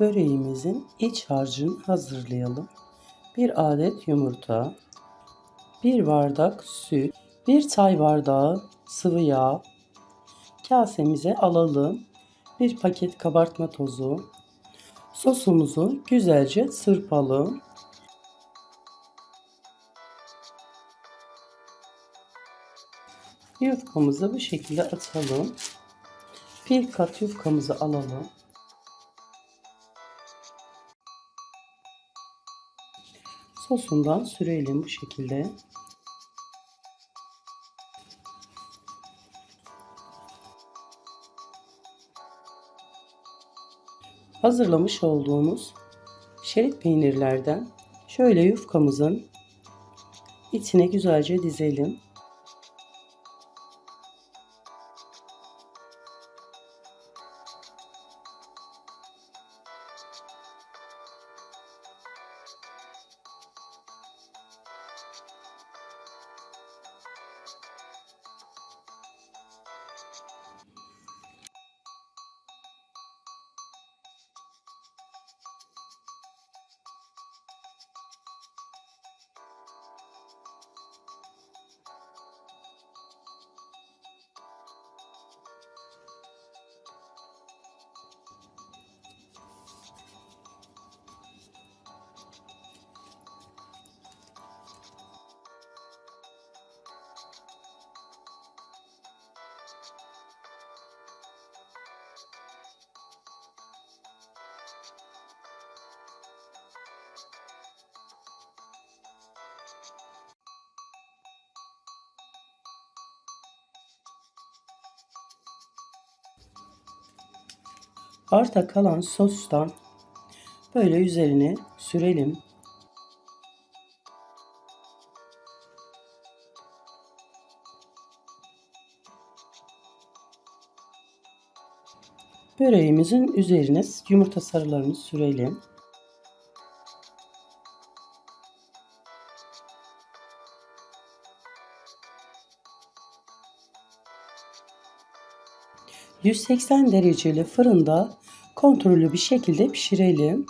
Böreğimizin iç harcını hazırlayalım. Bir adet yumurta, bir bardak süt, bir çay bardağı sıvı yağ, kasemize alalım. Bir paket kabartma tozu, sosumuzu güzelce sırpalım. Yufkamızı bu şekilde atalım. Bir kat yufkamızı alalım. Sosundan sürelim bu şekilde. Hazırlamış olduğumuz şerit peynirlerden şöyle yufkamızın içine güzelce dizelim. Arta kalan sostan böyle üzerine sürelim. Böreğimizin üzerine yumurta sarılarını sürelim. ...180 dereceli fırında kontrollü bir şekilde pişirelim.